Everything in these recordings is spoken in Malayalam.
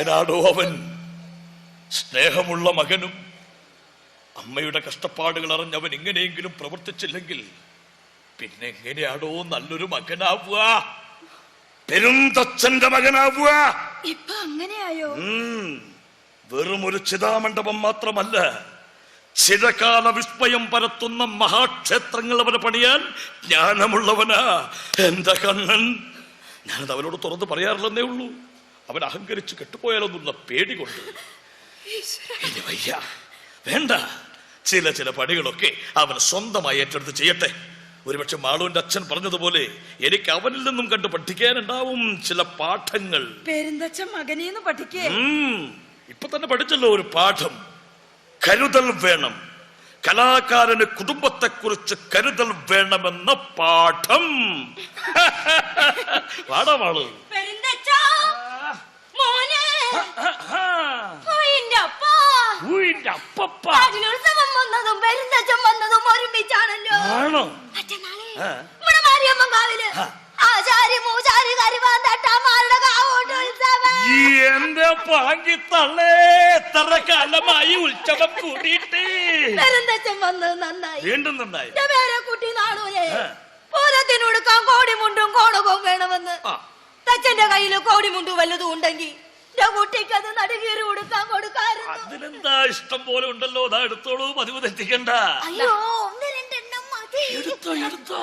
മിടുക്കനാടോ അവൻ? സ്നേഹമുള്ള മകനും അമ്മയുടെ കഷ്ടപ്പാടുകൾ അറിഞ്ഞ് അവൻ ഇങ്ങനെയെങ്കിലും പ്രവർത്തിച്ചില്ലെങ്കിൽ പിന്നെ എങ്ങനെയാടോ നല്ലൊരു മകനാവുക? പെരുന്തച്ഛന്റെ മകനാവുക? ഇപ്പൊ അങ്ങനെയായോ. വെറും ഒരു ചിതാമണ്ഡപം മാത്രമല്ല ചിരകാല വിസ്മയം പരത്തുന്ന മഹാക്ഷേത്രങ്ങൾ അവന് പണിയാൻ ജ്ഞാനമുള്ളവനാ. എന്റെ കണ്ണൻ ഞാനത് അവനോട് തുറന്ന് പറയാറില്ലെന്നേ ഉള്ളൂ. അവൻ അഹങ്കരിച്ച് കെട്ടുപോയാലൊന്നുള്ള പേടി കൊണ്ട് ഇനി വയ്യ. വേണ്ട. ചില ചില പണികളൊക്കെ അവൻ സ്വന്തമായി ഏറ്റെടുത്ത് ചെയ്യട്ടെ. ഒരുപക്ഷെ മാളുവിന്റെ അച്ഛൻ പറഞ്ഞതുപോലെ എനിക്ക് അവനിൽ നിന്നും കണ്ട് പഠിക്കാനുണ്ടാവും ചില പാഠങ്ങൾ. പെരുന്തച്ഛൻ മകനീന്ന് പഠിക്കേ. ഇപ്പൊ തന്നെ പഠിച്ചല്ലോ ഒരു പാഠം. കരുതൽ വേണം. കലാകാരന് കുടുംബത്തെ കുറിച്ച് കരുതൽ വേണമെന്ന പാഠം. പാഠമാണ് രാജുത്സവം വന്നതും പെരുന്തച്ഛൻ വന്നതും ഒരുമിച്ചാണല്ലോ. ആണോ. നമ്മുടെ മാരിയമ്മൻ കാവിൽ. ആചാരി മൂചാരി കരിവാന്തട്ടാമാരുടെ കാവോട്ട് ഉത്സവം എന്റെ പാങ്കി തള്ളേ എത്ര കാലമായി ഉത്സവം കൂടിയിട്ട്. പെരുന്തച്ഛൻ വന്നത് നന്നായി. വീണ്ടും നന്നായി. പേരെ കുട്ടി നാണൂയെ ആ. പൂരത്തിനൊടുക്കാൻ കോടിമുണ്ടും കോണകവും വേണമെന്ന്. തച്ചന്റെ കയ്യിൽ കോടിമുണ്ടും വല്ലതും ഉണ്ടെങ്കിൽ കുട്ടിക്ക് അത് നടുകീറി കൊടുക്കാൻ കൊടുക്കാറുണ്ട് അതിനെന്താ ഇഷ്ടം പോലെ ഉണ്ടല്ലോ? അതാ എടുത്തോളൂ പതിവ് തെറ്റിക്കണ്ട. അയ്യോ ഒന്ന് രണ്ടെണ്ണം മതി. എടുത്തോ എടുത്തോ.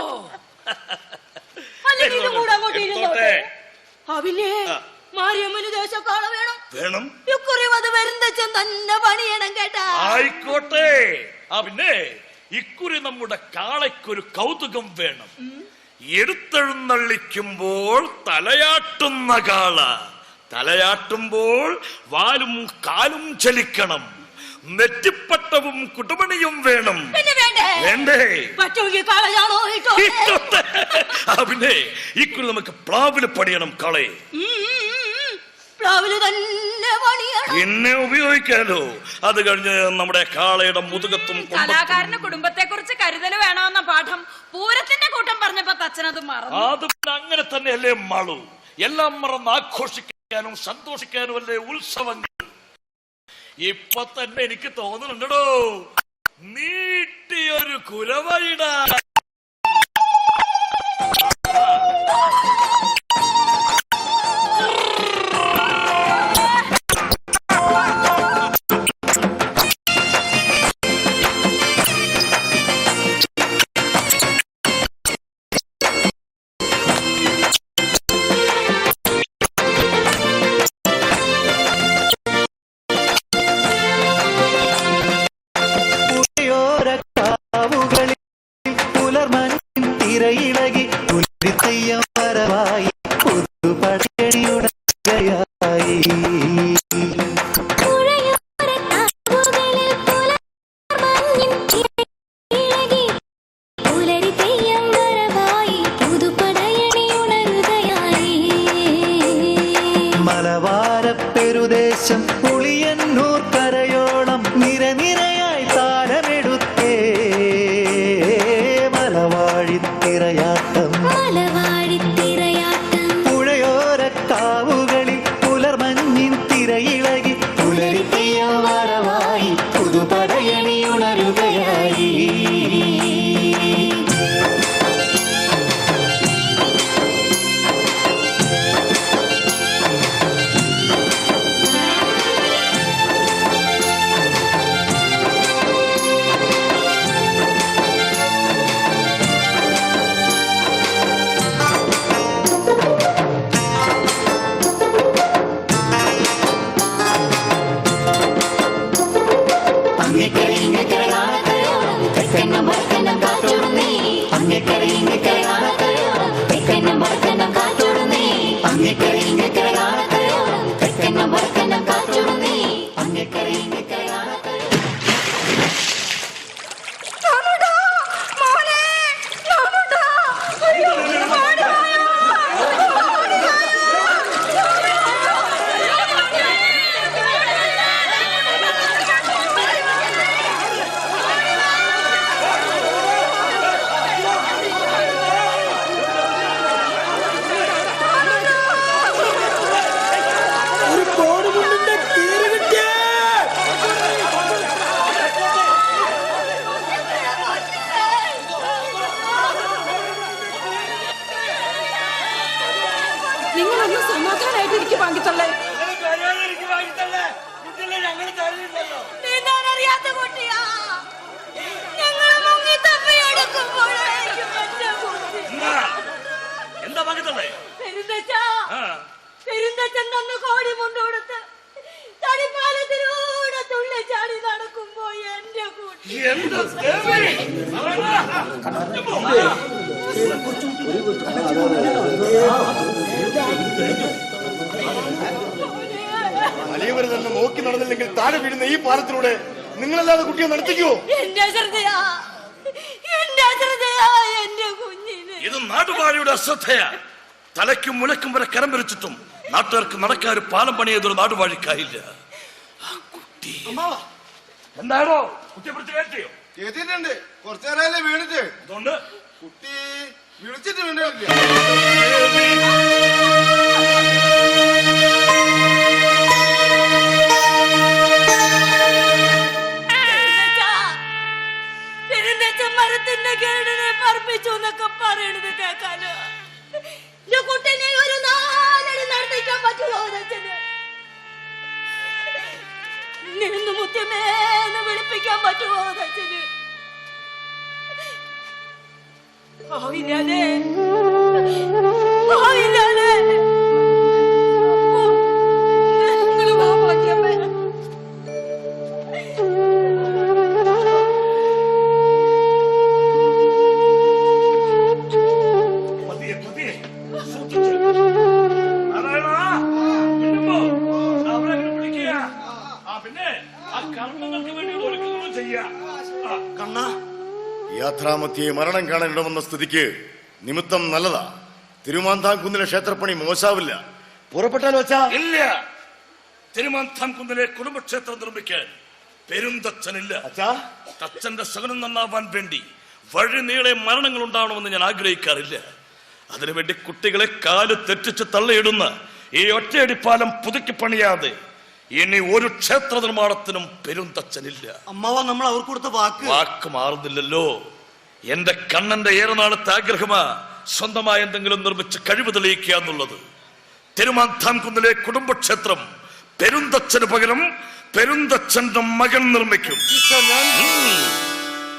അല്ലെങ്കിൽ ഇതും കൂടെ അങ്ങോട്ട് ഇരുന്നോട്ടെ എടുത്തോട്ടെ. മാരിയമ്മന് ദേശക്കാള വേണം. വേണം. ഇക്കുറി അത് വരുന്നച്ചൻ തന്നെ പണിയണം കേട്ടാ. ആയിക്കോട്ടെ. ആ പിന്നെ ഇക്കുറി നമ്മുടെ കാളയ്ക്കൊരു കൗതുകം വേണം. എടുത്തെഴുന്നള്ളിക്കുമ്പോൾ തലയാട്ടുന്ന കാള. തലയാട്ടുമ്പോൾ വാലും കാലും ചലിക്കണം. നെറ്റിപ്പട്ടവും കുടുമണിയും വേണം. വേണ്ടേ. പിന്നെ ഇക്കുറി നമുക്ക് പ്ലാവിൽ പണിയണം കളെ. പിന്നെ ഉപയോഗിക്കാലോ. അത് കഴിഞ്ഞ് നമ്മുടെ കാളയുടെ മുതുകത്തും കലാകാരന്റെ കലാകാരന് കുടുംബത്തെ കുറിച്ച് കരുതൽ വേണമെന്ന പാഠം പൂരത്തിന്റെ കൂട്ടം പറഞ്ഞപ്പോ തച്ചനത് മറന്നു. അത് അങ്ങനെ തന്നെയല്ലേ മാളു. എല്ലാം മറന്ന് സന്തോഷിക്കാനും അല്ലേ ഉത്സവങ്ങൾ? ഇപ്പൊ തന്നെ എനിക്ക് തോന്നുന്നുണ്ടോ നീട്ടിയൊരു കുരവയിടാ മലവാരപ്പെരുദേശം പുളിയന്നൂർ കരയോളം നിരനിരയായി ഒന്ന് സമാധാനായിട്ടിരിക്കും വാങ്ങിത്തള്ളേ നീന്താനറിയാത്ത കുട്ടിയാ. ഞങ്ങൾ മുങ്ങി എന്നാ? എന്താ? ആ. പെരുന്തച്ചൻ തന്ന കോടി മുണ്ടോടുത്ത് തടിപ്പാലത്തിലൂടെ തുള്ളി ചാടി നടക്കുമ്പോ എന്റെ കുട്ടി! വലിയവർ തന്നെ നോക്കി നടന്നില്ലെങ്കിൽ താഴെ വീഴുന്ന ഈ പാലത്തിലൂടെ നിങ്ങളല്ലാതെ കുട്ടിയെ നടത്തിക്കോ? എന്റെ ശ്രദ്ധയാ എന്റെ ശ്രദ്ധയാ എന്റെ കുഞ്ഞിനെ. ഇത് നാട്ടുപാടിയുടെ അശ്രദ്ധയാ. തലയ്ക്കും മുലക്കും വരെ കരം വരച്ചിട്ടും നാട്ടുകാർക്ക് നടക്കാൻ ഒരു പാലം പണിയതൊരു നാടുവാഴിക്കായില്ല ആ കുട്ടി. എന്താണോ കുട്ടിയെ പിടിച്ച് കയറ്റിയോ? കേട്ടിട്ടുണ്ട് കുറച്ചേരല്ലേ വീണിട്ട്. അതുകൊണ്ട് കുട്ടി വിളിച്ചിട്ട് വീണില്ല മരത്തിന്റെ കേടിനെ പറപ്പിച്ചു എന്നൊക്കെ പറയണത് കേക്കാലോ കുട്ടിനെ യാത്രാമധ്യേ മരണം കാണാനിടവന്ന സ്ഥിതിക്ക് നിമിത്തം നല്ലതാ. തിരുമാന്താംകുന്നിലെ ക്ഷേത്രപ്പണി മോശാവില്ല. പുറപ്പെട്ടാലോ വെച്ചാ? ഇല്ല. തിരുമാന്താം കുന്നിലെ കുടുംബക്ഷേത്രം നിർമ്മിക്കാൻ പെരുന്തച്ഛനില്ല. തച്ചന്റെ സഹനം നന്നാവാൻ വേണ്ടി വഴി നീളെ മരണങ്ങൾ ഉണ്ടാവണമെന്ന് ഞാൻ ആഗ്രഹിക്കാറില്ല. അതിനുവേണ്ടി കുട്ടികളെ കാൽ തെറ്റിച്ച് തള്ളിയിടുന്ന ഈ ഒറ്റയടിപ്പാലം പുതുക്കി പണിയാതെ ഇനി ഒരു ക്ഷേത്ര നിർമ്മാണത്തിനും പെരുന്തച്ഛനില്ല അമ്മാവ നമ്മൾ അവർ കൊടുത്ത വാക്ക്. വാക്ക് മാറുന്നില്ലല്ലോ. എന്റെ കണ്ണന്റെ ഏറനാളത്തെ ആഗ്രഹമാ സ്വന്തമായി എന്തെങ്കിലും നിർമ്മിച്ച് കഴിവ് തെളിയിക്കുക എന്നുള്ളത്. തിരുമാന്താംകുന്നിലെ കുടുംബക്ഷേത്രം പെരുന്തച്ഛന് പകരം പെരുന്തച്ഛന്റെ മകൻ നിർമ്മിക്കും.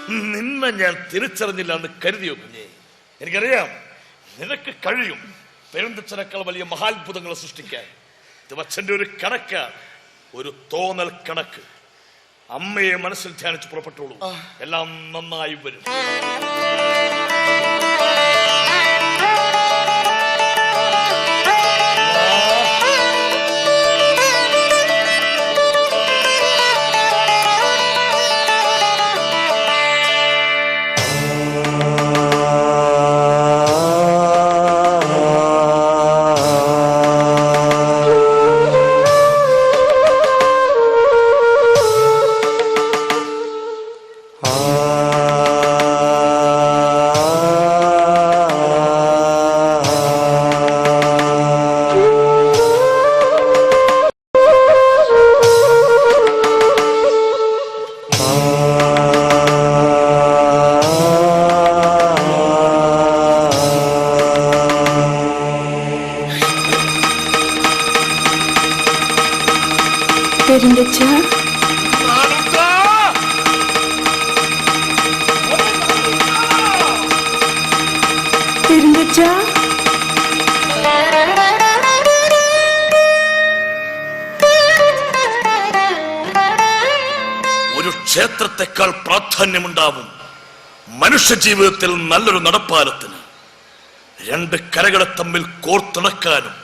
നിന്നെ ഞാൻ തിരിച്ചറിഞ്ഞില്ല എന്ന് കരുതിയോ കുഞ്ഞേ? എനിക്കറിയാം. നിനക്ക് കഴിയും പെരുന്തച്ഛനേക്കാൾ വലിയ മഹാത്ഭുതങ്ങൾ സൃഷ്ടിക്കാൻ. ഇത് അച്ഛന്റെ ഒരു കണക്കാണ് ഒരു തോന്നൽ കണക്ക്. അമ്മയെ മനസ്സിൽ ധ്യാനിച്ച് പുറപ്പെട്ടുള്ളൂ എല്ലാം നന്നായി വരും. ക്ഷേത്രത്തെക്കാൾ പ്രാധാന്യമുണ്ടാവും മനുഷ്യ ജീവിതത്തിൽ നല്ലൊരു നടപ്പാലത്തിന്. രണ്ട് കരകളെ തമ്മിൽ കോർത്തിണക്കാനും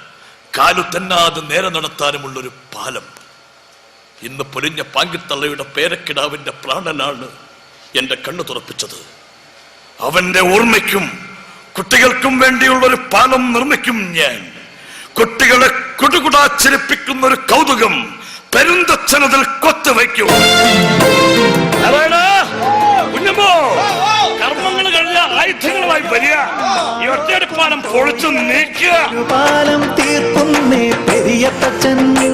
കാലു തന്നാതെ നേരെ നടത്താനുമുള്ളൊരു പാലം. ഇന്ന് പൊലിഞ്ഞ പാങ്കിത്തള്ളയുടെ പേരക്കിടാവിന്റെ പ്രാണനാണ് എന്റെ കണ്ണു തുറപ്പിച്ചത്. അവന്റെ ഓർമ്മയ്ക്കും കുട്ടികൾക്കും വേണ്ടിയുള്ള ഒരു പാലം നിർമ്മിക്കും ഞാൻ. കുട്ടികളെ കുടുകുടാച്ചിരിപ്പിക്കുന്ന ഒരു കൗതുകം പെരുന്തച്ഛനതിൽ കൊത്തു വയ്ക്കൂ. വരിക. ഈ പൊളിച്ചു നീക്കുക. പാലം തീർക്കുന്നേ പെരിയ തച്ചൻ